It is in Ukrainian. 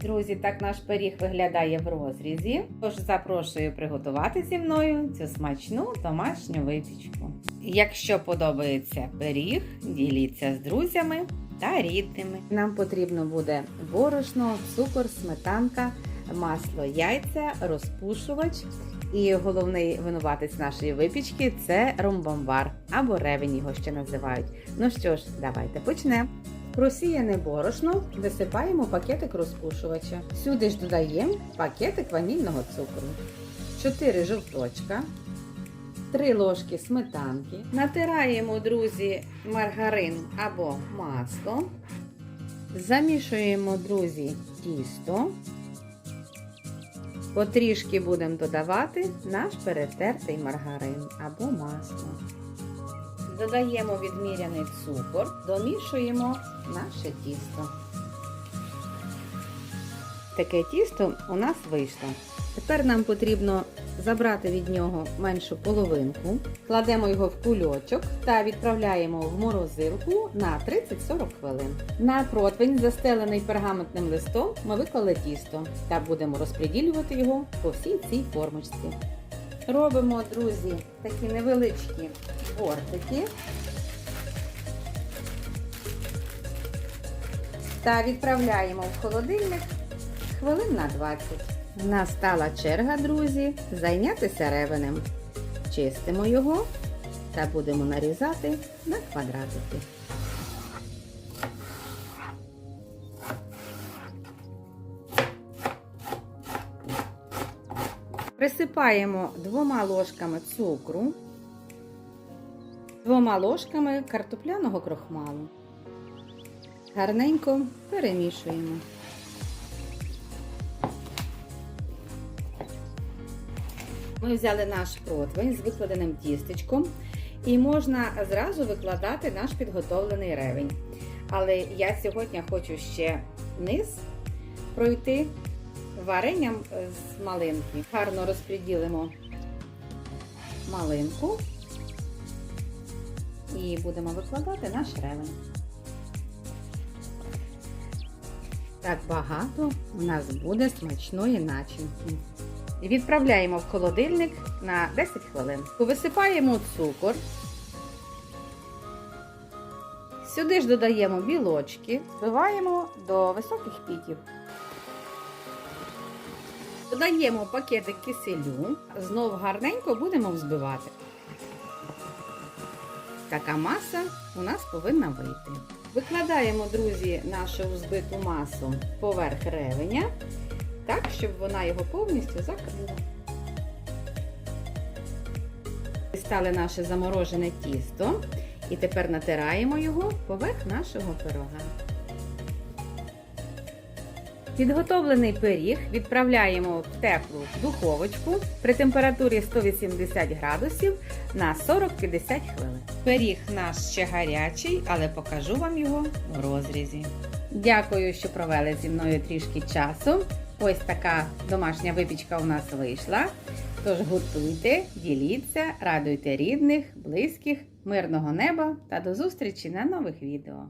Друзі, так наш пиріг виглядає в розрізі. Тож запрошую приготувати зі мною цю смачну домашню випічку. Якщо подобається пиріг, діліться з друзями та рідними. Нам потрібно буде борошно, цукор, сметанка, масло, яйця, розпушувач. І головний винуватець нашої випічки це ромбомбар або ревень його ще називають. Ну що ж, давайте почнемо. Просіяне борошно висипаємо пакетик розпушувача. Сюди ж додаємо пакетик ванільного цукру, 4 жовточка, 3 ложки сметанки. Натираємо, друзі, маргарин або масло. Замішуємо, друзі, тісто. Потрішки будемо додавати наш перетертий маргарин або масло. Додаємо відміряний цукор, домішуємо наше тісто. Таке тісто у нас вийшло. Тепер нам потрібно забрати від нього меншу половинку, кладемо його в кульочок та відправляємо в морозилку на 30-40 хвилин. На противень, застелений пергаментним листом, ми виклали тісто та будемо розподілювати його по всій цій формочці. Робимо, друзі, такі невеличкі бортики. Та відправляємо в холодильник хвилин на 20. Настала черга, друзі, зайнятися ревенем. Чистимо його та будемо нарізати на квадратики. Присипаємо двома ложками цукру, двома ложками картопляного крохмалу. Гарненько перемішуємо. Ми взяли наш противень з викладеним тістечком і можна зразу викладати наш підготовлений ревень. Але я сьогодні хочу ще низ пройти варенням з малинки. Гарно розподілимо малинку і будемо викладати наш ревень. Так багато у нас буде смачної начинки. Відправляємо в холодильник на 10 хвилин. Висипаємо цукор. Сюди ж додаємо білочки, збиваємо до високих піків. Додаємо пакетик киселю, знов гарненько будемо взбивати. Така маса у нас повинна вийти. Викладаємо, друзі, нашу взбиту масу поверх ревеня, так, щоб вона його повністю закрила. Дістали наше заморожене тісто і тепер натираємо його поверх нашого пирога. Підготовлений пиріг відправляємо в теплу духовочку при температурі 180 градусів на 40-50 хвилин. Пиріг наш ще гарячий, але покажу вам його в розрізі. Дякую, що провели зі мною трішки часу. Ось така домашня випічка у нас вийшла. Тож готуйте, діліться, радуйте рідних, близьких, мирного неба та до зустрічі на нових відео.